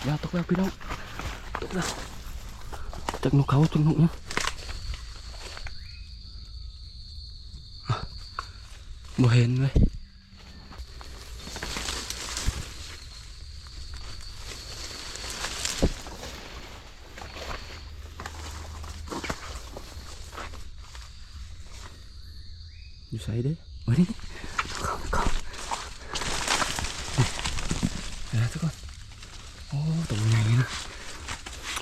กแล้วตกแล้วพี่น้องตกแล้วจากนกเขาจากนกเนี่ย อะบ่เห็นเลยอยู่ใส่เด้มาดิเข้าเข้าเดี๋ยวนะทุกคนโอ้ตัวใหญ่นะ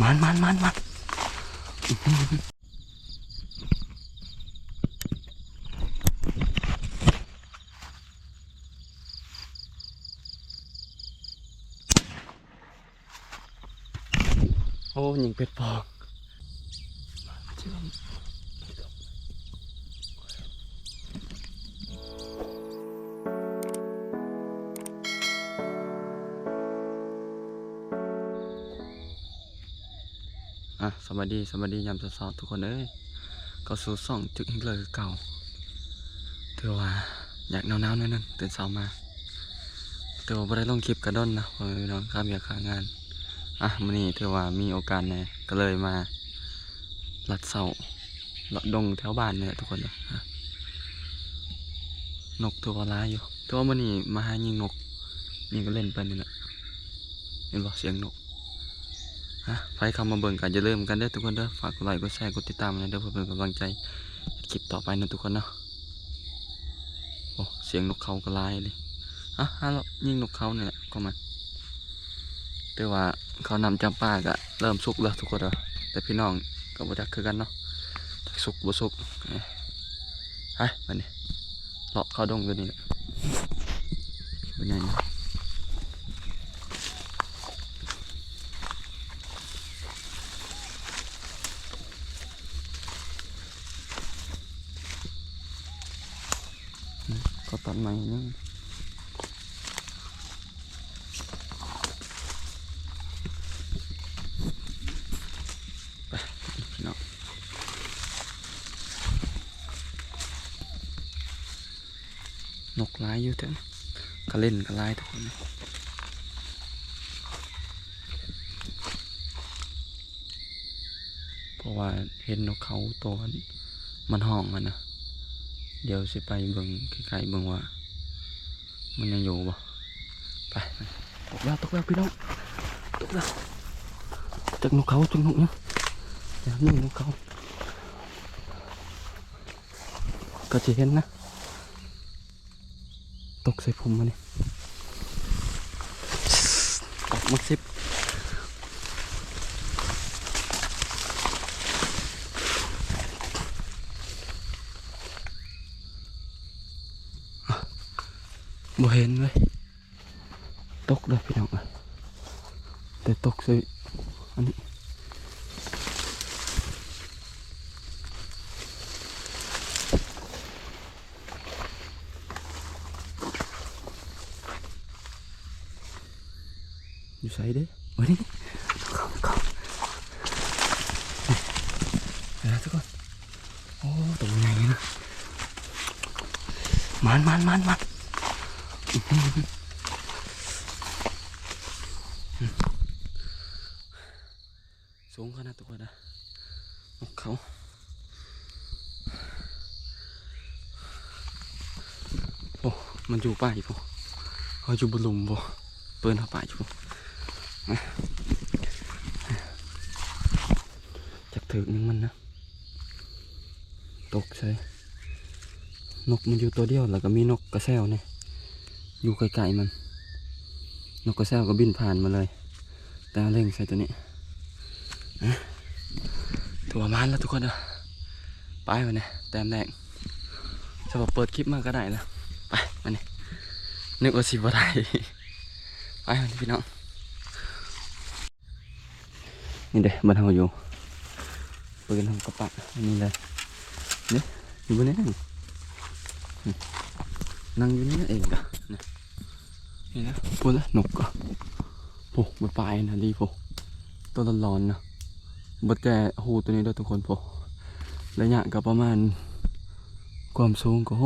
มันมันมันมันอื้อหือโอ้ยิงเป็ดปอง อะสวัสดีสวัสดียามสาวๆทุกคนเอ้ยก็สู่ส่องจึกอีกเลยเก่าถือว่าอยากหนาวๆหน่อยหนึงตื่นเช้ามาแต่ว่าบ่ได้ลงคลิปกระด้นนะเพราะน้องข้ามอยากขางาน อะมื้อนี้ถือว่ามีโอกาสแหน่ก็เลยมาลัดเสาเลาะดงแถวบ้านนี่แหละทุกคนเลยอะนกตัวร้ายอยู่ตัวามื้อนี้มาหายิงนกยิงก็เล่นไปนี่แหละเห็นบ่เสียงนก ฮะใครเข้ามาเบิ่งกันจะเริ่มกันเด้อทุกคนเด้อฝากกดไลค์กดแชร์กดติดตามนะเด้อเพื่อเป็นกำลังใจคลิปต่อไปนะทุกคนเนาะโอ้เสียงนกเขาก็ร้ายเลยอะฮะเรายิงนกเขาเนี่ยแหละก็มาแต่ว่าเขานำจำปาก็เริ่มสุกแล้วทุกคนแล้วแต่พี่น้องก็บ่จักคือกันเนาะสุกบ่สุกเอ้มานี่เลาะเข้าดงกันนี่แหละเป็นไงนะอืม เขาตัดไม้นึงนกร้ายอยู่เถอะก็เล่นก็ร้ายทุกคนเพราะว่าเห็นนกเขาตัวมันห้องมันนะ เดี๋ยวสิไปเบิ่งใกล้ๆเบิ่งว่า มันยังอยู่บ่ไปตกแล้วตกแล้วพี่น้องตกแล้วจากนกเขาจากนกเนี่ยเดี๋ยวนี่นกเขาก็จะเห็นนะตกใส่ผมมาเนี่ยตกมาสิบ บ่เห็นเลยตกเลยพี่น้องเอ้ยแต่ตกใส่อันนี้อยู่ใส่เด้มาดิเข้าเข้าเดี๋ยวนะทุกคนโอ้ตัวใหญ่นะมันมันมันมัน สูงขนาดตัวนะนกเขาโอ้มันอยู่ป่าอยู่พอเขาอยู่บนหลุมบ่เปิ้นเข้าป่าอยู่จับถือนึงมันนะ ตกใช่นกมันอยู่ตัวเดียวแล้วก็มีนกกระแซวเนี่ย อยู่ไกลๆมัน นกกระแซวก็บินผ่านมาเลยแต่เอาเล่งใส่ตัวนี้อะตัวมันแล้วทุกคนอะไปมาเนี่ยแต้มแรกจะบอกเปิดคลิปมาก็ได้แล้วไปมาเนี่ยนึกว่าสิบ่ได้ไปมานี่พี่น้องนี่เด้บ้านเราอยู่เปิดทางกระปะนนี้เลยเนี่ยอยู่บนนี้นี่นั่งอยู่นี่เองกะ นะนี่นะพูดแล้วนกกะโอ้บนปลายนะรีโฟตัวร้อนๆนะบดแกหูตัวนี้ด้วยทุกคนโฟระยะก็ประมาณ ความสูงก็โห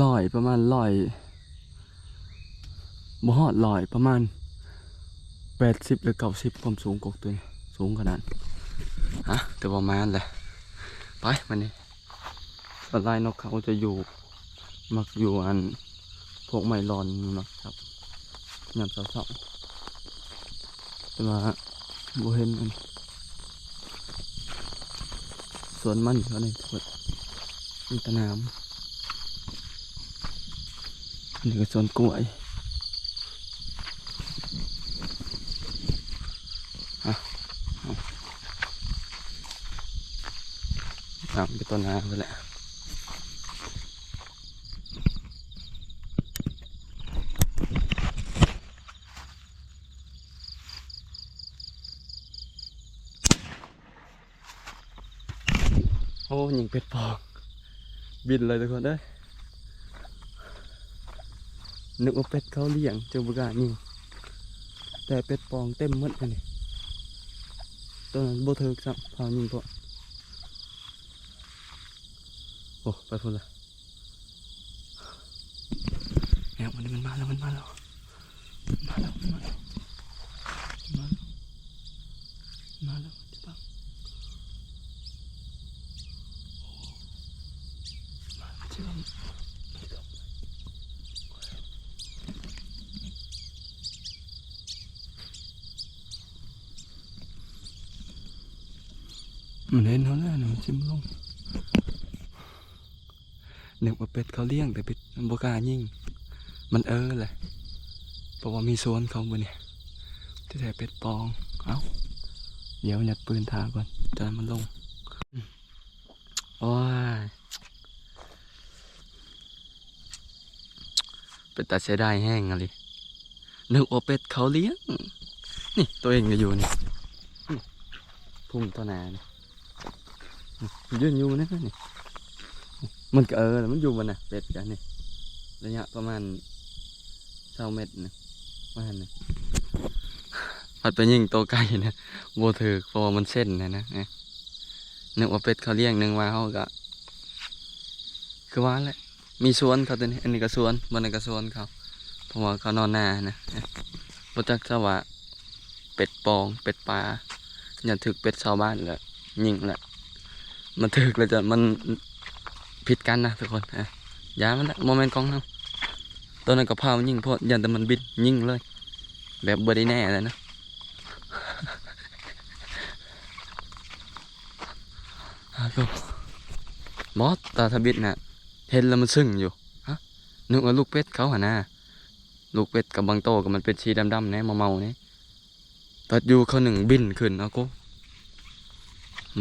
ลอยประมาณลอยบ่ฮอดลอยประมาณแปดสิบหรือเก้าสิบความสูงกกตัวนี้สูงขนาดฮะแต่ประมาณแหละไปมันนี่ส่วนลายนกเขาจะอยู่ มักอยู่อัน พวกไม้รอนมักครับยามเสาๆแต่ว่าบ่เห็นมันสวนมันเขาในทุกมีตะน้ำนี่ก็สวนกล้วยอะเอาน้ำก็ต้นน้ำไปแหละ อ้ยิงเป็ดปองบินเลยทุกคนเด้ยนึกว่าเป็ดเขาเลี้ยงเจ้าบุกายิงแต่เป็ดปองเต็มมดเลยนี่ตัวนั้นโบเทิกซับพายิงพวกโอ้ไปพุ่นละแอบมันมันมาแล้วมันมาแล้วมาแล้วมาแล้วมาแล้วมันมาแล้วจะปัง 지금 mình lên nó là nó chim luôn นึกว่าเป็ดเขาเลี้ยงแต่เป็ดบกายิงมันเออแหละเพราะว่ามีโซนเขาบนเนี่ยที่แต่เป็ดปอง เอ้า เดี๋ยวหยัดปืนทาก่อนจะมันลงโอ้ยเป็นตาเสียดายแห้งอะไรนึกว่าเป็ดเขาเลี้ยง นี่ตัวเองก็อยู่นี่ พุ่งตัวหนานี่นี่ย นอยู่นะนี่มันก็เออมันอยู่มันนะเป็ดกันนี่ระยะประมาณเท่าเมตรนะว่าหันนะพัดไปยิงตัวไก่นะโบถือเพราะว่ามันเส้นนะนะนึกว่าเป็ดเขาเลี้ยงนึงว่าเขาก็คือว่าแหละมีสวนเขาตัวนี้อันนี้ก็สวนบนนี้ก็สวนเขาเพราะว่าเขานอนหน้านะบจักจะว่าเป็ดปอง เป็ดปลาอย่าถึกเป็ดชาวบ้านแหละยิงแหละ มันถึกแล้วจะมันผิดกันนะทุกคนอะยามันละโมเมนต์ของเราตัวนั้นก็พามันยิงเพราะยันแต่มันบินยิงเลย แบบบได้แน่เลยนะฮัลโหลบอสตาทบิดน่ะเห็นแล้วมันซึ้งอยู่ฮะนึกว่าลูกเป็ดเขาหะนะลูกเป็ดกับบางโตกับมันเป็นชีดำๆเนี่ยเมาๆเนี่ยตัดอยู่เขาหนึ่งบินขึ้นเอากู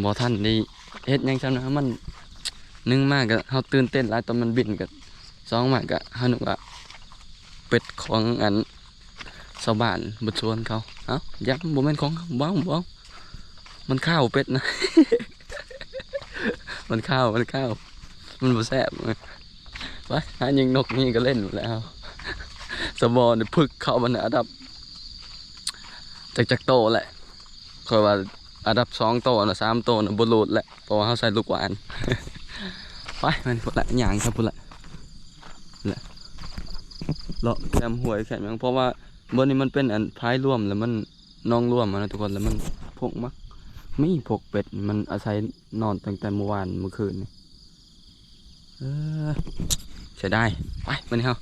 บอท่านนี่เฮ็ดยังซ้ำนะมันหนึ่งมากก็เขาตื่นเต้นหลายตอนมันบินกับสองมากก็เขานึกว่าเป็ดของอันชาวบ้านบดชวนเขาเอ้ายักษ์บ่แม่นของเขาบ้าบ้ามันข้าวเป็ดนะ มันข้าวมันข้าวมันบ่แซ่บว้ยไปหายิงนกนี่ก็เล่นหมดแล้วสบอนี่พึกเข้ามันอันดับจากจากโตแหละคอยว่า อันดับสองโตนะสามโตนะบรูดแหละเพราะว่าเขาใส่ลูกหวานไปมันพุ่ละหยางครับพุ่ละแหละเลาะแคมหวยแค่ยังเพราะว่าบนนี้มันเป็นอันพายร่วมแล้วมันน้องร่วมนะทุกคนแล้วมันพกมักไม่พกเป็ดมันอาศัยนอนตั้งแต่เมื่อวานเมื่อคืนนี่เออใช้ได้ไปมานี่เฮา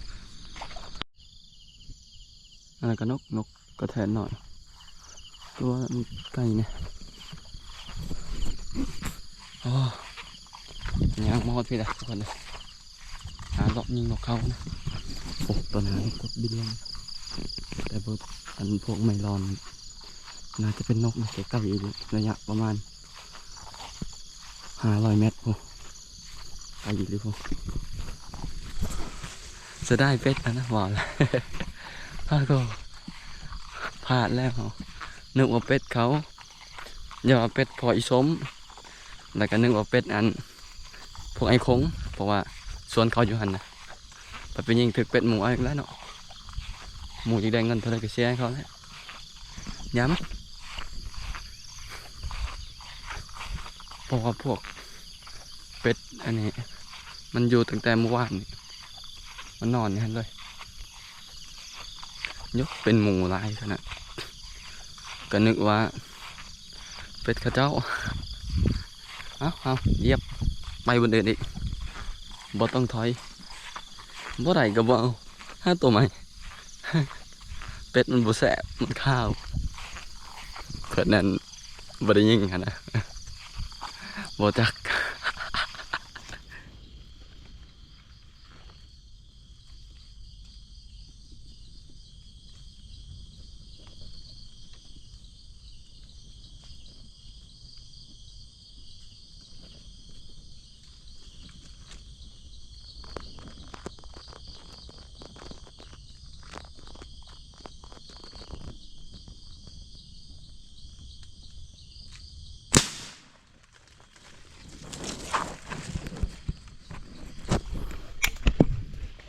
อะไรก็นกนกกระแทนหน่อย ตัวไก่เนี่ย ยางมอดพี่ละทุกคนเลยหาเลาะยิงนกเขานะโอ้ตัวนั้นกดบินลงแต่พวกอันพวกไมลอน น่าจะเป็นนกนะใกล้ๆอยู่ระยะประมาณห้าร้อยเมตรพอไปอีกหรือเปล่าจะได้เป็ดแล้วนะบอกแล้วพลาดก็พลาดแล้วนึกว่าเป็ดเขาอย่าว่าเป็ดพออีสม แล้วก็นึกว่าเป็ดอัน พวกไอ้คงเพราะว่าสวนเขาอยู่หันนะไปไปยิงถึกเป็ดหมูอาอีกแล้วเนาะหมูจะได้เงินเท่าไรก็เสียเขาแล้วย้ำเพราะว่าพวกเป็ดอันนี้ มันอยู่ตั้งแต่เมื่อวานมันนอนอย่างนั้นเลยยกเป็นหมูลายขนาดก็นึกว่าเป็ดข้าเจ้า เอาเอาเยียบไปบนเดินอีกบ่ต้องถอยบ่ได้ก็บ่เอาห้าตัวใหม่เป็ดมันบ่แสบมันข้าวเพื่อนนั่นบ่ได้ยิงหั่นนะบ่จัก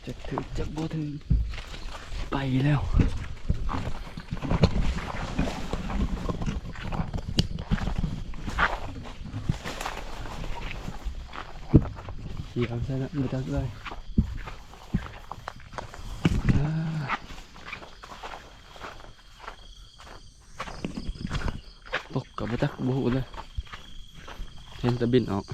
จะถึงจะบ่ ถึง ไปแล้ว เขียวใช่แล้วไม่ตักเลยตกกับไม่ตักบูเลยเห็นแตะบินออก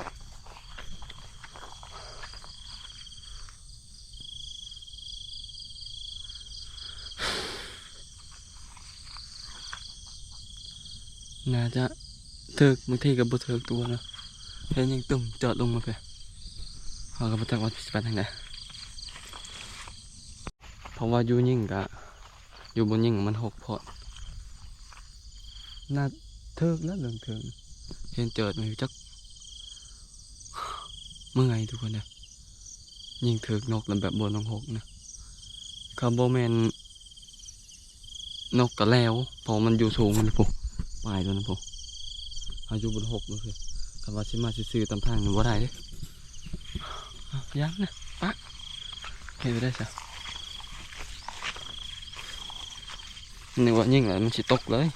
จะเถิกบางทีกับบเถิกตัวนะเห็นยังตุ่มจอดลงมาเพื่อเขาก็บจักว่าสิไปทางไหนเพราะว่าอยู่ยิ่งกะอยู่บนยิ่งมันหกพอดน่าเถิกแล้วเรื่องเถิกเห็นเจิดไหมจักเมื่อยทุกคนนี่ยยิงเถิกนกล้วแบบบนลงหกนะคาร์โบแมนนกกระแล้วเพอมันอยู่สูงมันปุ๊ ปลายแล้วนะผมอายุบนหกมันคือคำว่าชิมาซื้อๆตามทางนี่ว่าได้เด้อ้าวยังนะปะเห็นไปได้จ้ะนึกว่ายิ่งเลยมันสิตกเลย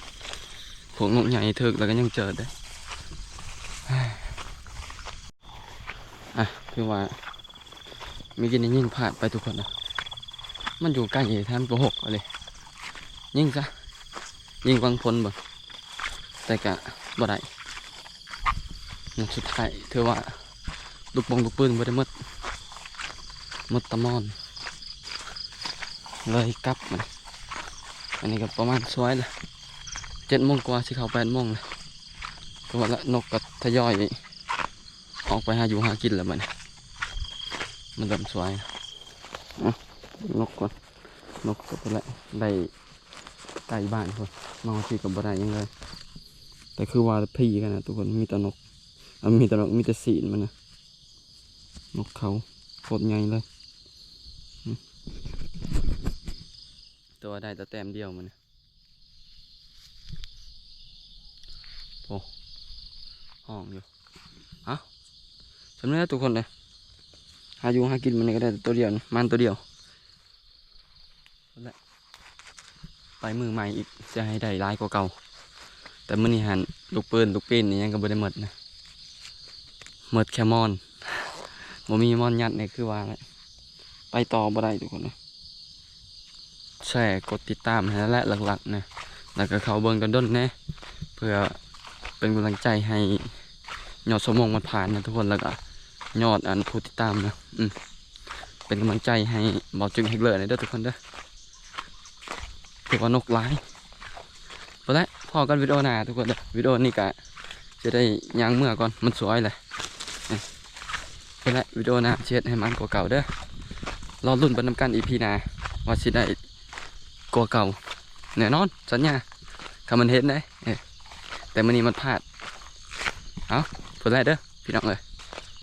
พวกนกใหญ่เถิกแล้วก็ยังเจอได้อะคือว่ามีกินยิ่งผ่านไปทุกคนนะมันอยู่ใกล้แทนตัวหกเอาเลยยิ่งซะยิ่งวังพลบ่ แต่กะบ่ได้อย่างสุดท้ายเธอว่าลูกบองลูกปืนบ่ได้มดมดตะมอน เลยกลับมันอันนี้ก็ประมาณสวยเลยเจ็ดโมงกว่าสิเขาแปดโมงเลยก็ว่าละนกก็ทยอยออกไปหาอยู่หากินแล้วมันมันเริ่มสวยนกก่อนนกก็ไปละได้ไก่บ้านคนมาที่กับบ่ได้ยังเลย แต่คือว่าพี่กันนะทุกคนมีแต่นกมีแต่นกมีแต่สีนมันนะนกเขาโคตรใหญ่เลย ตัวได้แต่แต้มเดียวมันนะโอ้ห้องอยู่เอ้าสำเร็จแล้วทุกคนเลยหาอยู่หากินมันก็ได้แต่ตัวเดียวนะมันตัวเดียวไปมือใหม่อีกจะให้ได้ร้ายกว่าเก่า แต่มื่อนี้หันลูกปืนลูกปีนนี่ยังก็บ่ได้หมดนะหมดแค่มอนบ่มีมอนยัดเนี่ยคือว่าแหละไปต่อบ่ได้ทุกคนนะแชร์กดติดตามให้และหลักๆนะแล้วก็เขาเบิ่งกันด้นแน่เพื่อเป็นกำลังใจให้ยอดสมองมันผ่านนะทุกคนแล้วก็ยอดอันผู้ติดตามนะอืมเป็นกำลังใจให้บอจึงเฮกเลอร์ในเด้อทุกคนเด้อถือว่านกร้าย พอกันวิดีโอหน้าทุกคนเด้อวิดีโอนี้กะจะได้ยางเมื่อก่อนมันสวยเลยนี่พอแล้ววิดีโอหน้าเช็ดให้มันกว่าเก่าเด้อรอรุ่นบรรนำกันอีพีหน้าว่าสิได้กว่าเก่าแน่นอนสัญญาคำมันเห็นได้แต่มันนี้มันพลาดเอาพอแล้วเด้อพี่น้องเลย